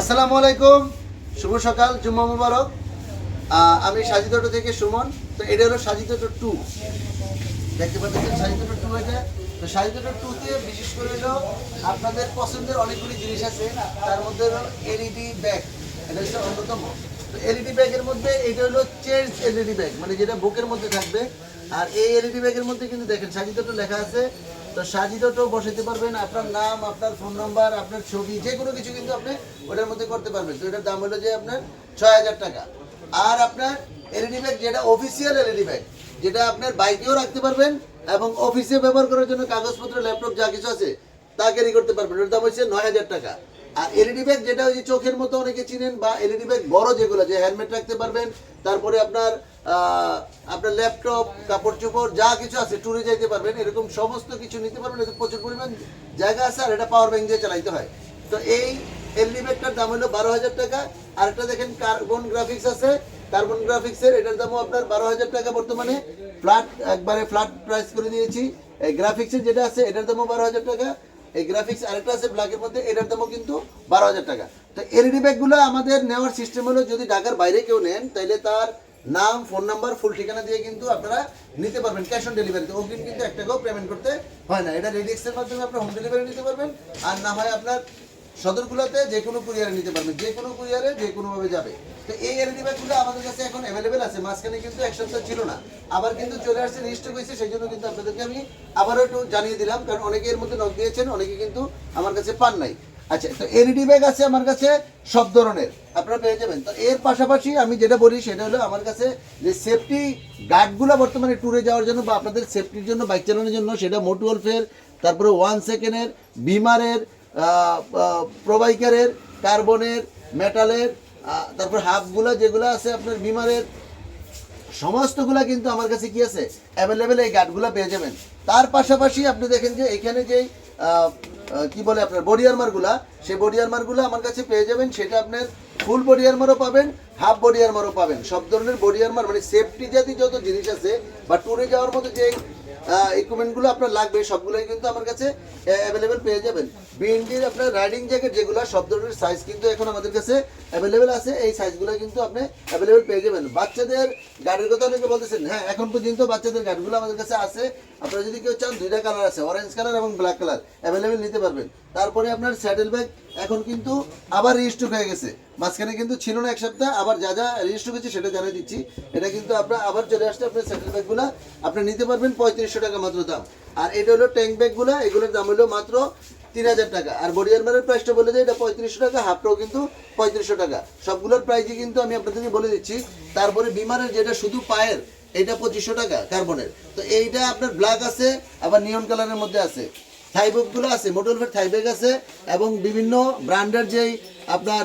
আসসালামু আলাইকুম। শুভ সকাল, জুম্মা মুবারক। আমি সাজিদ অটো থেকে সুমন। তো এটা হলো সাজিদ অটো টু। দেখতে পাচ্ছেন সাজিদ অটো টু এটা তো সাজিদ অটো টুতে বিশেষ করে হলো আপনাদের পছন্দের অনেকগুলি জিনিস আছে। তার মধ্যে হলো এলইডি ব্যাগ। এটা হচ্ছে অন্যতম। তো এলইডি ব্যাগের মধ্যে এটা হলো চেঞ্জ এলইডি ব্যাগ। মানে যেটা বুকের মধ্যে থাকবে। আর এই এলইডি ব্যাগের মধ্যে কিন্তু দেখেন সাজিদ অটো লেখা আছে তো সাজিদ তো বসাতে পারবেন, আপনার নাম, আপনার ফোন নাম্বার আপনার ছবি, যে কোনো কিছু কিন্তু আপনি ওটার মধ্যে করতে পারবেন। তো এটার দাম হলো যে আপনার ছয় হাজার টাকা। আর আপনার এলইডি ব্যাগ যেটা অফিসিয়াল এলইডি ব্যাগ যেটা আপনার বাইকেও রাখতে পারবেন এবং অফিসে ব্যবহার করার জন্য কাগজপত্র ল্যাপটপ যা কিছু আছে তা ক্যারি করতে পারবেন। ওটার দাম হচ্ছে নয় হাজার টাকা। আর এলইডি ব্যাগ যেটা ওই যে চোখের মতো অনেকে চিনেন বা এলইডি ব্যাগ বড় যেগুলো, যে হেলমেট রাখতে পারবেন। তারপরে আপনার আপনার ল্যাপটপ কাপড় চোপড়, যা কিছু আছে ট্যুরে যাইতে পারবেন। এরকম সমস্ত কিছু নিতে পারবেন। এতে প্রচুর পরিমাণ জায়গা আছে আর এটা পাওয়ার ব্যাংক দিয়ে চালাইতে হয়। তো এই এলইডি ব্যাগটার দাম হলো বারো হাজার টাকা। আর একটা দেখেন কার্বন গ্রাফিক্স আছে। কার্বন গ্রাফিক্সের এটার দামও আপনার বারো হাজার টাকা বর্তমানে। ফ্ল্যাট একবারে ফ্ল্যাট প্রাইস করে দিয়েছি। এই গ্রাফিক্সের যেটা আছে, এটার দামও বারো হাজার টাকা। এই গ্রাফিক্স আরেকটা আছে ব্ল্যাকের মধ্যে, এটার দামও কিন্তু বারো হাজার টাকা। তো এলইডি ব্যাগগুলো আমাদের নেওয়ার সিস্টেম হলো, যদি ঢাকার বাইরে কেউ নেন তাহলে তার নাম ফোন নাম্বার ফুল ঠিকানা দিয়ে কিন্তু আপনারা নিতে পারবেন ক্যাশ অন ডেলিভারিতে অগ্রিম কিন্তু এক টাকাও পেমেন্ট করতে হয় না। এটা রেডিক্সের মাধ্যমে আপনি হোম ডেলিভারি নিতে পারবেন। আর না হয় আপনার সদরগুলোতে যে কোনো কুরিয়ারে নিতে পারবেন যে কোনো কুরিয়ারে যে কোনোভাবে যাবে। তো এই এলইডি ব্যাগগুলো আমাদের কাছে এখন অ্যাভেলেবেল আছে, মাঝখানে কিন্তু এক সপ্তাহ ছিল না। আবার কিন্তু চলে আসছে রেজিস্টার হয়েছে, সেই জন্য কিন্তু আপনাদেরকে আমি আবারও একটু জানিয়ে দিলাম, কারণ অনেকে এর মধ্যে নক দিয়েছেন, অনেকে কিন্তু আমার কাছে পান নাই। আচ্ছা তো এলইডি ব্যাগ আছে আমার কাছে সব ধরনের, আপনারা পেয়ে যাবেন। তো এর পাশাপাশি আমি যেটা বলি, সেটা হলো আমার কাছে যে সেফটি গার্ডগুলো বর্তমানে ট্যুরে যাওয়ার জন্য বা আপনাদের সেফটির জন্য বাইক চালানোর জন্য, সেটা মোটুয়ালফের তারপরে ওয়ান সেকেন্ডের বিমারের প্রোবাইকারের কার্বনের, মেটালের তারপর হাফগুলো যেগুলো আছে আপনার বিমারের, সমস্তগুলা কিন্তু আমার কাছে কি আছে? অ্যাভেলেবেল এই গার্ডগুলো পেয়ে যাবেন। তার পাশাপাশি আপনি দেখেন যে এখানে যেই কি বলে আপনার বডি আর্মারগুলা সেই বডি আর্মারগুলো আমার কাছে পেয়ে যাবেন। সেটা আপনার ফুল বডি আর্মারও পাবেন হাফ বডি আর্মারও পাবেন। সব ধরনের বডি আর্মার মানে সেফটি জাতীয় যত জিনিস আছে, বা ট্যুরে যাওয়ার মতো যে ইকুইপমেন্টগুলো আপনার লাগবে, সবগুলোই কিন্তু আমার কাছে অ্যাভেলেবেল পেয়ে যাবেন। বিএনডির আপনার রাইডিং জ্যাকেট যেগুলো, সব ধরনের সাইজ কিন্তু এখন আমাদের কাছে অ্যাভেলেবেল আছে, এই সাইজগুলো কিন্তু আপনি অ্যাভেলেবেল পেয়ে যাবেন। বাচ্চাদের গাড়ির কথা অনেকে বলতেছেন হ্যাঁ এখন পর্যন্ত বাচ্চাদের গাড়িগুলো আমাদের কাছে আছে আপনারা যদি কেউ চান, দুইটা কালার আছে অরেঞ্জ কালার এবং ব্ল্যাক কালার অ্যাভেলেবেল নিতে পারবেন। তারপরে আপনার স্যাডেল ব্যাগ এখন কিন্তু আবার রেজিস্ট্রি হয়ে গেছে। মাঝখানে কিন্তু ছিল না এক সপ্তাহ, আবার যা যা রেজিস্ট্রি হয়েছে সেটা জানিয়ে দিচ্ছি। এটা কিন্তু আপনার আবার চলে আসছে আপনার স্যাডেল ব্যাগগুলো আপনি নিতে পারবেন পঁয়ত্রিশশো টাকা মাত্র দাম। আর এটা হলো ট্যাঙ্ক ব্যাগগুলো এগুলোর দাম হলো মাত্র তিন হাজার টাকা। আর বডি আর্মারের প্রাইসটা বলে দেয়, এটা পঁয়ত্রিশশো টাকা হাফটাও কিন্তু পঁয়ত্রিশশো টাকা। সবগুলোর প্রাইসই কিন্তু আমি আপনাদেরকে বলে দিচ্ছি। তারপরে বিমারের যেটা শুধু পায়ের এটা পঁচিশশো টাকা কার্বনের। তো এইটা আপনার ব্ল্যাক আছে, আবার নিয়ন কালারের মধ্যে আছে। থাইব্যাগগুলো আছে মোটরফের থাইব্যাগ আছে, এবং বিভিন্ন ব্র্যান্ডের যেই আপনার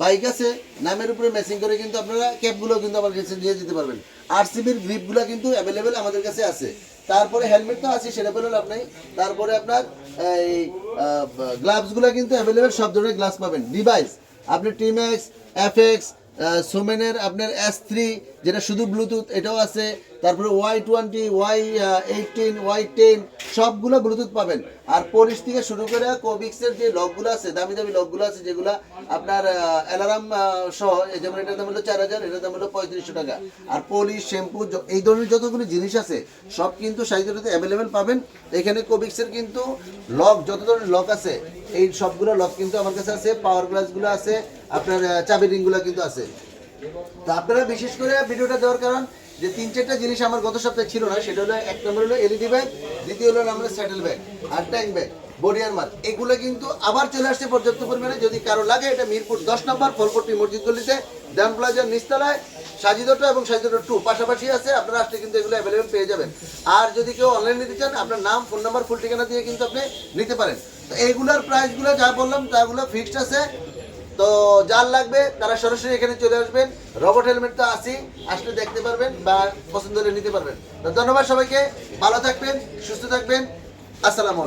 বাইক আছে, নামের উপরে ম্যাচিং করে কিন্তু আপনারা ক্যাপগুলো কিন্তু আমার কাছে নিয়ে যেতে পারবেন। আর সিবির গ্রিপগুলো কিন্তু অ্যাভেলেবেল আমাদের কাছে আছে। তারপরে হেলমেট তো আছে সেটা বলে আপনি তারপরে আপনার, এই গ্লাভসগুলো কিন্তু অ্যাভেলেবেল সব ধরনের গ্লাভস পাবেন। ডিভাইস আপনি টিম্যাক্স এফএক্স সোমেনের আপনার এস থ্রি যেটা শুধু ব্লুটুথ এটাও আছে। তারপরে Y twenty Y eighteen Y ten সবগুলো ব্লুটুথ পাবেন। আর পলিশ থেকে শুরু করে কোভিক্সের যে লকগুলো আছে, দামি দামি লকগুলো আছে, যেগুলো আপনার অ্যালার্ম সহ যেমন এটার দাম হলো চার হাজার, এটার দাম হলো পঁয়ত্রিশশো টাকা। আর পলিশ শ্যাম্পু এই ধরনের যতগুলো জিনিস আছে, সব কিন্তু সাইজগুলোতে অ্যাভেলেবেল পাবেন। এখানে কোভিক্সের কিন্তু লক, যত ধরনের লক আছে, এই সবগুলো লক কিন্তু আমার কাছে আছে পাওয়ার গ্লাসগুলো আছে, আপনার চাবি রিংগুলো কিন্তু আছে। তো আপনারা বিশেষ করে ভিডিওটা দেওয়ার কারণ যে তিন চারটা জিনিস আমার গত সপ্তাহে ছিল না, সেটা হলো এক নম্বর হলো এলইডি ব্যাগ দ্বিতীয় হলো আমাদের স্যাটেল ব্যাগ আর ট্যাঙ্ক ব্যাগ বডিয়ার মাল এগুলো কিন্তু আবার চলে আসছে পর্যাপ্ত পরিমাণে। যদি কারও লাগে, এটা মিরপুর দশ নম্বর ফলপট্টি মসজিদ গলিতে ড্যাম প্লাজার নিচতলায়, সাজিদটা এবং সাজিদটা টু পাশাপাশি আছে। আপনারা আসলে কিন্তু এগুলো অ্যাভেলেবেল পেয়ে যাবেন। আর যদি কেউ অনলাইন নিতে চান, আপনার নাম ফোন নাম্বার ফুল ঠিকানা দিয়ে কিন্তু আপনি নিতে পারেন। তো এইগুলোর প্রাইসগুলো যা বললাম, তাগুলো ফিক্সড আছে। তো যার লাগবে তারা সরাসরি এখানে চলে আসবেন। রবট হেলমেট তো আসি আসলে দেখতে পারবেন বা পছন্দ হলে নিতে পারবেন। ধন্যবাদ সবাইকে, ভালো থাকবেন, সুস্থ থাকবেন। আসসালামু